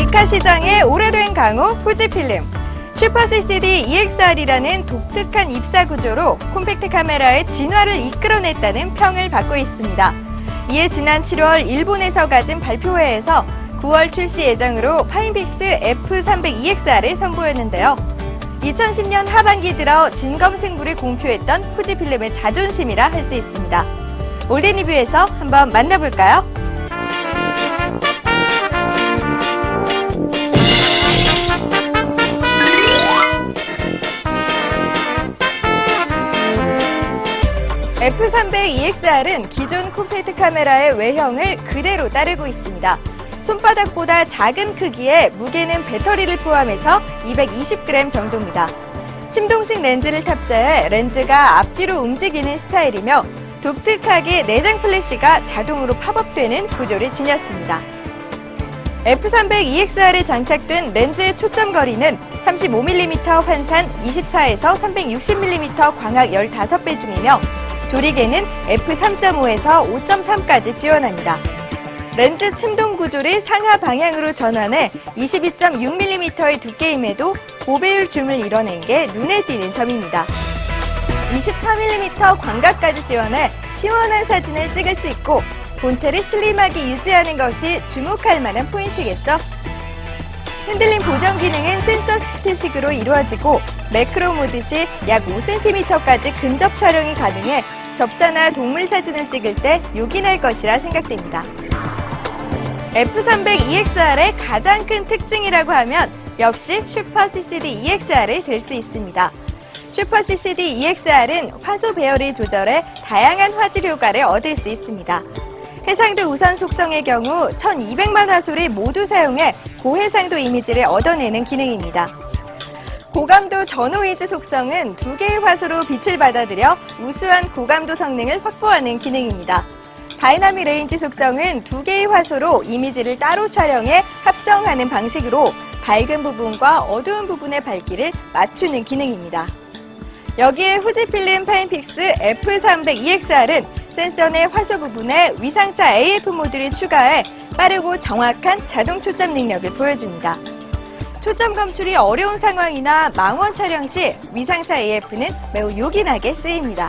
디카 시장의 오래된 강호 후지필름. 슈퍼 CCD EXR이라는 독특한 입사 구조로 콤팩트 카메라의 진화를 이끌어냈다는 평을 받고 있습니다. 이에 지난 7월 일본에서 가진 발표회에서 9월 출시 예정으로 파인픽스 F300EXR을 선보였는데요. 2010년 하반기 들어 진검승부를 공표했던 후지필름의 자존심이라 할 수 있습니다. 올드 리뷰에서 한번 만나볼까요? F300EXR은 기존 콤팩트 카메라의 외형을 그대로 따르고 있습니다. 손바닥보다 작은 크기에 무게는 배터리를 포함해서 220g 정도입니다. 침동식 렌즈를 탑재해 렌즈가 앞뒤로 움직이는 스타일이며 독특하게 내장 플래시가 자동으로 팝업되는 구조를 지녔습니다. F300EXR에 장착된 렌즈의 초점 거리는 35mm 환산 24에서 360mm 광학 15배 중이며 조리개는 F3.5에서 5.3까지 지원합니다. 렌즈 침동 구조를 상하 방향으로 전환해 22.6mm의 두께임에도 고배율 줌을 이뤄낸 게 눈에 띄는 점입니다. 24mm 광각까지 지원해 시원한 사진을 찍을 수 있고 본체를 슬림하게 유지하는 것이 주목할 만한 포인트겠죠? 흔들림 보정 기능은 센서 시프트식으로 이루어지고 매크로 모드 시 약 5cm까지 근접 촬영이 가능해 접사나 동물 사진을 찍을 때 요긴할 것이라 생각됩니다. F300EXR의 가장 큰 특징이라고 하면 역시 슈퍼 CCD EXR이 될 수 있습니다. 슈퍼 CCD EXR은 화소 배열을 조절해 다양한 화질 효과를 얻을 수 있습니다. 해상도 우선 속성의 경우 1200만 화소를 모두 사용해 고해상도 이미지를 얻어내는 기능입니다. 고감도 전후이즈 속성은 두 개의 화소로 빛을 받아들여 우수한 고감도 성능을 확보하는 기능입니다. 다이나믹 레인지 속성은 두 개의 화소로 이미지를 따로 촬영해 합성하는 방식으로 밝은 부분과 어두운 부분의 밝기를 맞추는 기능입니다. 여기에 후지필름 파인픽스 F300EXR은 센서 내 화소 부분에 위상차 AF 모드를 추가해 빠르고 정확한 자동 초점 능력을 보여줍니다. 초점 검출이 어려운 상황이나 망원 촬영 시 위상차 AF는 매우 요긴하게 쓰입니다.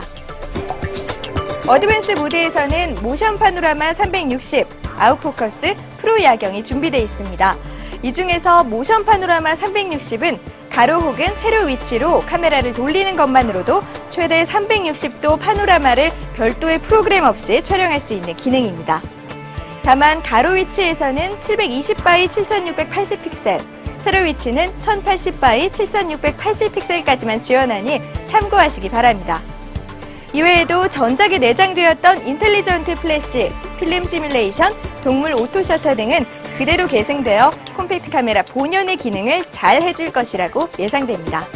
어드밴스 모드에서는 모션 파노라마 360, 아웃포커스, 프로 야경이 준비되어 있습니다. 이 중에서 모션 파노라마 360은 가로 혹은 세로 위치로 카메라를 돌리는 것만으로도 최대 360도 파노라마를 별도의 프로그램 없이 촬영할 수 있는 기능입니다. 다만 가로 위치에서는 720바이 7680 픽셀, 세로 위치는 1080바이 7680픽셀까지만 지원하니 참고하시기 바랍니다. 이외에도 전작에 내장되었던 인텔리전트 플래시, 필름 시뮬레이션, 동물 오토 셔터 등은 그대로 계승되어 콤팩트 카메라 본연의 기능을 잘 해줄 것이라고 예상됩니다.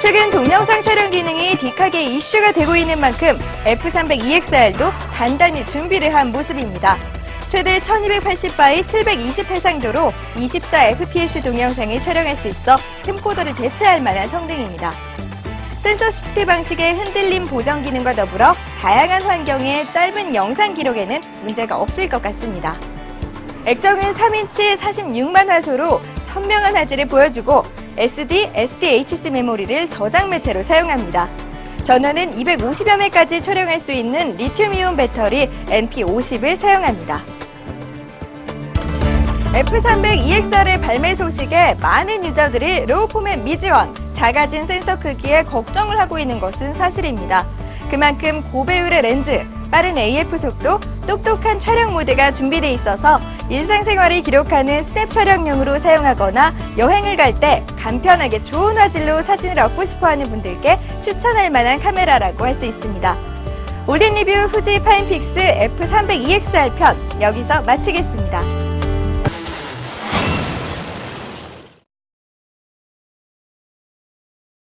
최근 동영상 촬영 기능이 딥하게 이슈가 되고 있는 만큼 F300EXR도 단단히 준비를 한 모습입니다. 최대 1280바이 720 해상도로 24fps 동영상을 촬영할 수 있어 캠코더를 대체할 만한 성능입니다. 센서 시프트 방식의 흔들림 보정 기능과 더불어 다양한 환경의 짧은 영상 기록에는 문제가 없을 것 같습니다. 액정은 3인치 46만 화소로 선명한 화질을 보여주고 SD, SDHC 메모리를 저장 매체로 사용합니다. 전원은 250여 매까지 촬영할 수 있는 리튬이온 배터리 NP50을 사용합니다. F300EXR의 발매 소식에 많은 유저들이 로우 포맷 미지원, 작아진 센서 크기에 걱정을 하고 있는 것은 사실입니다. 그만큼 고배율의 렌즈, 빠른 AF 속도, 똑똑한 촬영 모드가 준비되어 있어서 일상생활을 기록하는 스냅 촬영용으로 사용하거나 여행을 갈 때 간편하게 좋은 화질로 사진을 얻고 싶어 하는 분들께 추천할 만한 카메라라고 할 수 있습니다. 올린 리뷰 후지 파인픽스 F300EXR 편 여기서 마치겠습니다.